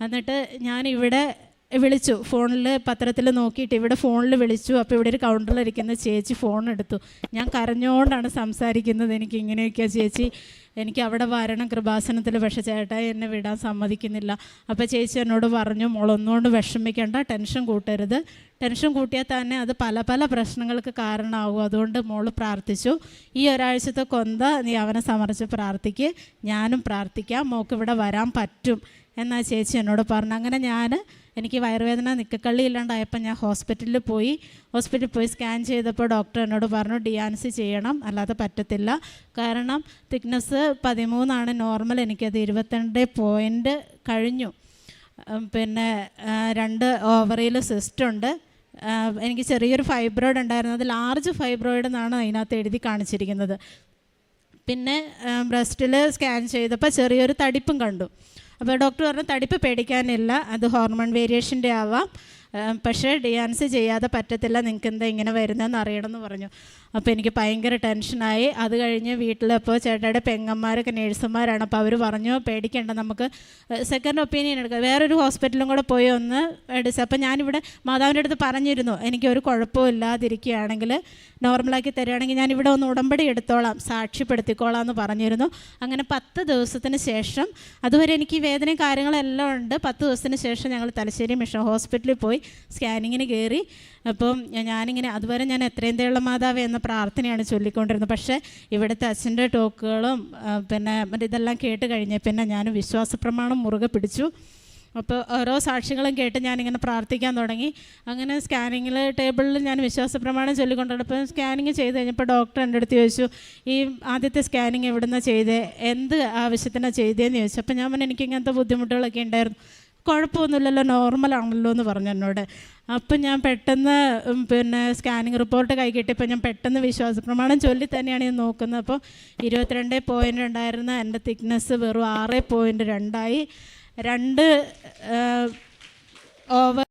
എന്നിട്ട് ഞാൻ ഇവിടെ വിളിച്ചു. ഫോണിൽ പത്രത്തിൽ നോക്കിയിട്ട് ഇവിടെ ഫോണിൽ വിളിച്ചു. അപ്പോൾ ഇവിടെ ഒരു കൗണ്ടറിൽ ഇരിക്കുന്ന ചേച്ചി ഫോൺ എടുത്തു. ഞാൻ കരഞ്ഞുകൊണ്ടാണ് സംസാരിക്കുന്നത് എനിക്ക് ഇങ്ങനെയൊക്കെയാണ് ചേച്ചി. എനിക്ക് അവിടെ വരണം കൃപാസനത്തിൽ പക്ഷേ ചേട്ടായി എന്നെ വിടാൻ സമ്മതിക്കുന്നില്ല. അപ്പോൾ ചേച്ചി എന്നോട് പറഞ്ഞു മോളൊന്നുകൊണ്ട് വിഷമിക്കേണ്ട ടെൻഷൻ കൂട്ടരുത്. ടെൻഷൻ കൂട്ടിയാൽ തന്നെ അത് പല പല പ്രശ്നങ്ങൾക്ക് കാരണമാകും. അതുകൊണ്ട് മോൾ പ്രാർത്ഥിച്ചു. ഈ ഒരാഴ്ചത്തെ കൊന്ത നീ അവനെ സമർപ്പിച്ച് പ്രാർത്ഥിക്ക്. ഞാനും പ്രാർത്ഥിക്കാം. മോൾക്ക് ഇവിടെ വരാൻ പറ്റും. എന്നാ ചേച്ചി എന്നോട് പറഞ്ഞു. അങ്ങനെ ഞാൻ എനിക്ക് വയറുവേദന നിക്കക്കള്ളി ഇല്ലാണ്ടായപ്പോൾ ഞാൻ ഹോസ്പിറ്റലിൽ പോയി. ഹോസ്പിറ്റലിൽ പോയി സ്കാൻ ചെയ്തപ്പോൾ ഡോക്ടർ എന്നോട് പറഞ്ഞു ഡിയാൻസി ചെയ്യണം അല്ലാതെ പറ്റത്തില്ല. കാരണം തിക്നെസ് പതിമൂന്നാണ് നോർമൽ എനിക്കത് ഇരുപത്തിരണ്ട് പോയിന്റ് കഴിഞ്ഞു. പിന്നെ രണ്ട് ഓവറിയിൽ സിസ്റ്റുണ്ട് എനിക്ക് ചെറിയൊരു ഫൈബ്രോയിഡ് ഉണ്ടായിരുന്നു. അത് ലാർജ് ഫൈബ്രോയിഡ് എന്നാണ് അതിനകത്ത് എഴുതി കാണിച്ചിരിക്കുന്നത്. പിന്നെ ബ്രസ്റ്റിൽ സ്കാൻ ചെയ്തപ്പോൾ ചെറിയൊരു തടിപ്പും കണ്ടു. അപ്പോൾ ഡോക്ടർ പറഞ്ഞു തടിപ്പ് പേടിക്കാനില്ല അത് ഹോർമോൺ വേരിയേഷന്റെ ആവാം. പക്ഷേ ഡിയാൻസ് ചെയ്യാതെ പറ്റത്തില്ല നിങ്ങൾക്ക് എന്താ ഇങ്ങനെ വരുന്നതെന്ന് അറിയണമെന്ന് പറഞ്ഞു. അപ്പോൾ എനിക്ക് ഭയങ്കര ടെൻഷനായി. അത് കഴിഞ്ഞ് വീട്ടിലപ്പോൾ ചേട്ടയുടെ പെങ്ങന്മാരൊക്കെ നേഴ്സുമാരാണ്. അപ്പോൾ അവർ പറഞ്ഞു പേടിക്കേണ്ട നമുക്ക് സെക്കൻഡ് ഒപ്പീനിയൻ എടുക്കാം. വേറൊരു ഹോസ്പിറ്റലും കൂടെ പോയി ഒന്ന് എടുത്ത്. അപ്പോൾ ഞാനിവിടെ മാതാവിന്റെ അടുത്ത് പറഞ്ഞിരുന്നു എനിക്ക് ഒരു കുഴപ്പവും ഇല്ലാതിരിക്കുകയാണെങ്കിൽ നോർമലാക്കി തരികയാണെങ്കിൽ ഞാനിവിടെ ഒന്ന് ഉടമ്പടി എടുത്തോളാം സാക്ഷ്യപ്പെടുത്തിക്കോളാം എന്ന് പറഞ്ഞിരുന്നു. അങ്ങനെ പത്ത് ദിവസത്തിന് ശേഷം അതുവരെ എനിക്ക് വേദനയും കാര്യങ്ങളെല്ലാം ഉണ്ട്. പത്ത് ദിവസത്തിന് ശേഷം ഞങ്ങൾ തലശ്ശേരി മിഷൻ ഹോസ്പിറ്റലിൽ പോയി സ്കാനിങ്ങിന് കയറി. അപ്പം ഞാനിങ്ങനെ അതുവരെ ഞാൻ എത്രയും തേയുള്ള മാതാവ് എന്ന പ്രാർത്ഥനയാണ് ചൊല്ലിക്കൊണ്ടിരുന്നത്. പക്ഷേ ഇവിടുത്തെ അച്ഛന്റെ ടോക്കുകളും പിന്നെ ഇതെല്ലാം കേട്ട് കഴിഞ്ഞ പിന്നെ ഞാൻ വിശ്വാസപ്രമാണം മുറുകെ പിടിച്ചു. അപ്പോൾ ഓരോ സാക്ഷികളും കേട്ട് ഞാനിങ്ങനെ പ്രാർത്ഥിക്കാൻ തുടങ്ങി. അങ്ങനെ സ്കാനിങ്ങിൽ ടേബിളിൽ ഞാൻ വിശ്വാസ പ്രമാണം ചൊല്ലിക്കൊണ്ടിരുന്നപ്പോൾ സ്കാനിങ് ചെയ്ത് കഴിഞ്ഞപ്പോൾ ഡോക്ടർ എന്റെ അടുത്ത് ചോദിച്ചു ഈ ആദ്യത്തെ സ്കാനിങ് എവിടുന്ന ചെയ്തേ? എന്ത് ആവശ്യത്തിനാണ് ചെയ്തതെന്ന് ചോദിച്ചു. അപ്പോൾ ഞാൻ എനിക്ക് ഇങ്ങനത്തെ ബുദ്ധിമുട്ടുകളൊക്കെ ഉണ്ടായിരുന്നു കുഴപ്പമൊന്നുമില്ലല്ലോ നോർമലാണല്ലോ എന്ന് പറഞ്ഞു എന്നോട്. അപ്പം ഞാൻ പെട്ടെന്ന് പിന്നെ സ്കാനിങ് റിപ്പോർട്ട് കൈ കിട്ടിയപ്പോൾ ഞാൻ പെട്ടെന്ന് വിശ്വാസ പ്രമാണം ചൊല്ലി തന്നെയാണ് ഞാൻ നോക്കുന്നത്. അപ്പോൾ ഇരുപത്തിരണ്ട് പോയിന്റ് ഉണ്ടായിരുന്ന എന്റെ തിക്നെസ് വെറും ആറ് പോയിന്റ് രണ്ടായി. രണ്ട് ഓവർ